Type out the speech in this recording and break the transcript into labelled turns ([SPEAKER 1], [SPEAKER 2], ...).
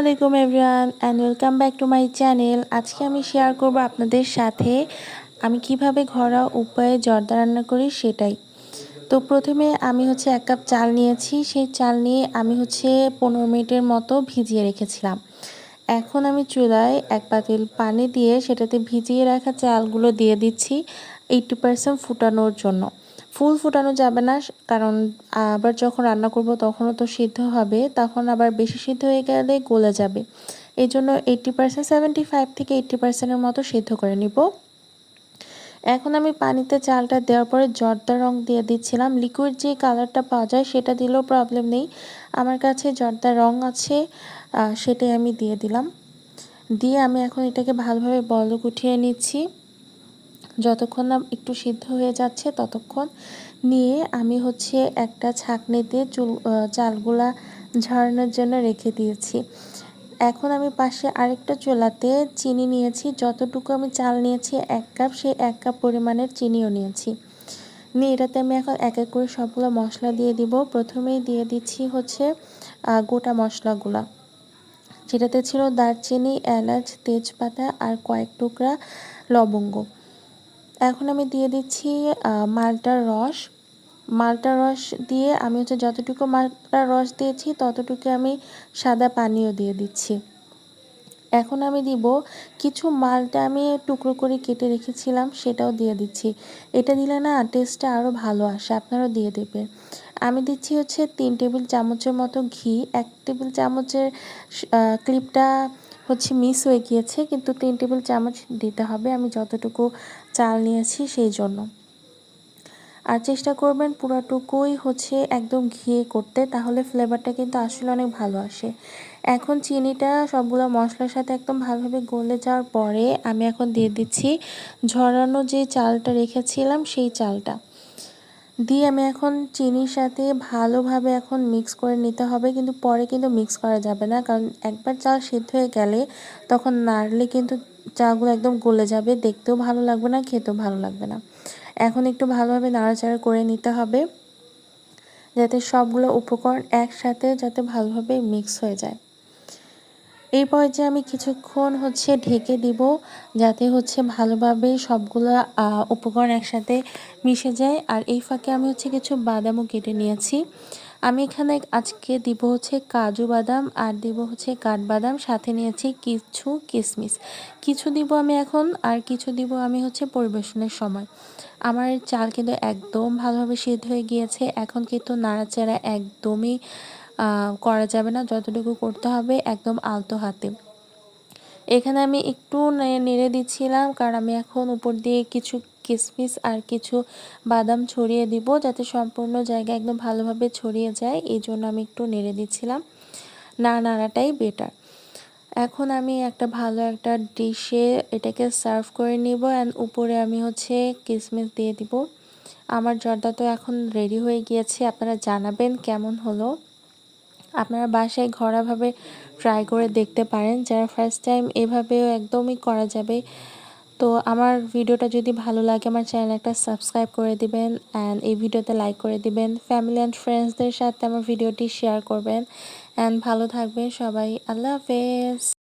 [SPEAKER 1] আলাইকুম everyone and welcome back to my channel আজকে আমি শেয়ার করব আপনাদের সাথে আমি কীভাবে ঘরোয়া উপায়ে জর্দা রান্না করি সেটাই। তো প্রথমে আমি হচ্ছে এক কাপ চাল নিয়েছি, সেই চাল নিয়ে আমি হচ্ছে পনেরো মিনিটের মতো ভিজিয়ে রেখেছিলাম। এখন আমি চুলায় এক পাতিল পানি দিয়ে সেটাতে ভিজিয়ে রাখা চালগুলো দিয়ে দিচ্ছি এইটটি পার্সেন্ট ফুটানোর জন্য। ফুল ফুটানো যাবে না কারণ আবার যখন রান্না করব তখনও তো সিদ্ধ হবে, তখন আবার বেশি সিদ্ধ হয়ে গেলে গলে যাবে। এই জন্য এইট্টি পার্সেন্ট সেভেন্টি ফাইভ থেকে এইট্টি পার্সেন্টের মতো সিদ্ধ করে নিব। এখন আমি পানিতে চালটা দেওয়ার পরে জর্দা রং দিয়ে দিচ্ছিলাম। লিকুইড যে কালারটা পাওয়া যায় সেটা দিলেও প্রবলেম নেই। আমার কাছে জর্দা রং আছে সেটাই আমি দিয়ে দিলাম। দিয়ে আমি এখন এটাকে ভালোভাবে বলক উঠিয়ে নিচ্ছি। যতক্ষণ না একটু সিদ্ধ হয়ে যাচ্ছে, ততক্ষণ নিয়ে আমি হচ্ছে একটা ছাঁকনিতে চুল চালগুলা ঝরানোর জন্য রেখে দিয়েছি। এখন আমি পাশে আরেকটা চুলাতে চিনি নিয়েছি। যতটুকু আমি চাল নিয়েছি, এক কাপ, সেই এক কাপ পরিমাণের চিনিও নিয়েছি। নিয়ে এটাতে আমি এখন এক এক করে সবগুলো মশলা দিয়ে দিব। প্রথমেই দিয়ে দিচ্ছি হচ্ছে গোটা মশলাগুলা। যেটাতে ছিল দারচিনি, এলাচ, তেজপাতা আর কয়েক টুকরা লবঙ্গ। এখন আমি দিয়ে দিচ্ছি মালটার রস। মালটার রস দিয়ে আমি হচ্ছে যতটুকু মালটার রস দিয়েছি, ততটুকু আমি সাদা পানিও দিয়ে দিচ্ছি। এখন আমি দিব কিছু মালটা আমি টুকরো করে কেটে রেখেছিলাম, সেটাও দিয়ে দিচ্ছি। এটা দিলে না টেস্টটা আরও ভালো আসে, আপনারাও দিয়ে দেবেন। আমি দিচ্ছি হচ্ছে তিন টেবিল চামচের মতো ঘি, এক টেবিল চামচের ক্লিপটা হচ্ছে মিস হয়ে গিয়েছে, কিন্তু তিন টেবিল চামচ দিতে হবে। আমি যতটুকু চাল নিয়েছি সেই জন্য। আর চেষ্টা করবেন পুরাটুকুই হচ্ছে একদম ঘিয়ে করতে, তাহলে ফ্লেভারটা কিন্তু আসলে অনেক ভালো আসে। এখন চিনিটা সবগুলো মশলার সাথে একদম ভালোভাবে গলে যাওয়ার পরে আমি এখন দিয়ে দিচ্ছি ঝরানো যে চালটা রেখেছিলাম সেই চালটা। দিয়ে আমি এখন চিনির সাথে ভালোভাবে এখন মিক্স করে নিতে হবে। কিন্তু পরে কিন্তু মিক্স করা যাবে না। কারণ একবার চাল সিদ্ধ হয়ে গেলে তখন নাড়লে কিন্তু চাগুলো একদম গলে যাবে। দেখতেও ভালো লাগবে না, খেতেও ভালো লাগবে না। এখন একটু ভালোভাবে নাড়াচাড়া করে নিতে হবে। যাতে সবগুলো উপকরণ একসাথে যাতে ভালোভাবে মিক্স হয়ে যায়। এই পর্যায়ে আমি কিছুক্ষণ হচ্ছে ঢেকে দিব, যাতে হচ্ছে ভালোভাবে সবগুলো উপকরণ একসাথে মিশে যায়। আর এই ফাঁকে আমি হচ্ছে কিছু বাদামও কেটে নিয়েছি। আমি এখানে আজকে দিব হচ্ছে কাজু বাদাম আর দিব হচ্ছে কাঠবাদাম, সাথে নিয়েছি কিছু কিশমিশ কিছু দিব আমি এখন, আর কিছু দিব আমি হচ্ছে পরিবেশনের সময়। আমার চাল কিন্তু একদম ভালোভাবে সিদ্ধ হয়ে গিয়েছে, এখন কিন্তু নাড়াচাড়া একদমই করা যাবে না, যতটুকু করতে হবে একদম আলতো হাতে। এখানে আমি একটু নেড়ে দিচ্ছিলাম, কারণ আমি এখন উপর দিয়ে কিছু কিশমিশ আর কিছু বাদাম ছড়িয়ে দিব যাতে সম্পূর্ণ জায়গা একদম ভালোভাবে ছড়িয়ে যায়, এই জন্য আমি একটু নেড়ে দিচ্ছিলাম। না, নাড়াটাই বেটার এখন আমি একটা ভালো একটা ডিশে এটাকে সার্ভ করে নিব অ্যান্ড উপরে আমি হচ্ছে কিশমিশ দিয়ে দিব। আমার জর্দা তো এখন রেডি হয়ে গিয়েছে, আপনারা জানাবেন কেমন হলো। আপনারা বাসায় ঘরাভাবে ট্রাই করে দেখতে পারেন। যারা ফার্স্ট টাইম এভাবেও একদমই করা যাবে। তো আমার ভিডিওটা যদি ভালো লাগে, আমার চ্যানেল একটা সাবস্ক্রাইব করে দিবেন অ্যান্ড এই ভিডিওতে লাইক করে দিবেন। ফ্যামিলি অ্যান্ড ফ্রেন্ডসদের সাথে আমার ভিডিওটি শেয়ার করবেন। অ্যান্ড ভালো থাকবেন সবাই। আল্লাহ হাফেজ।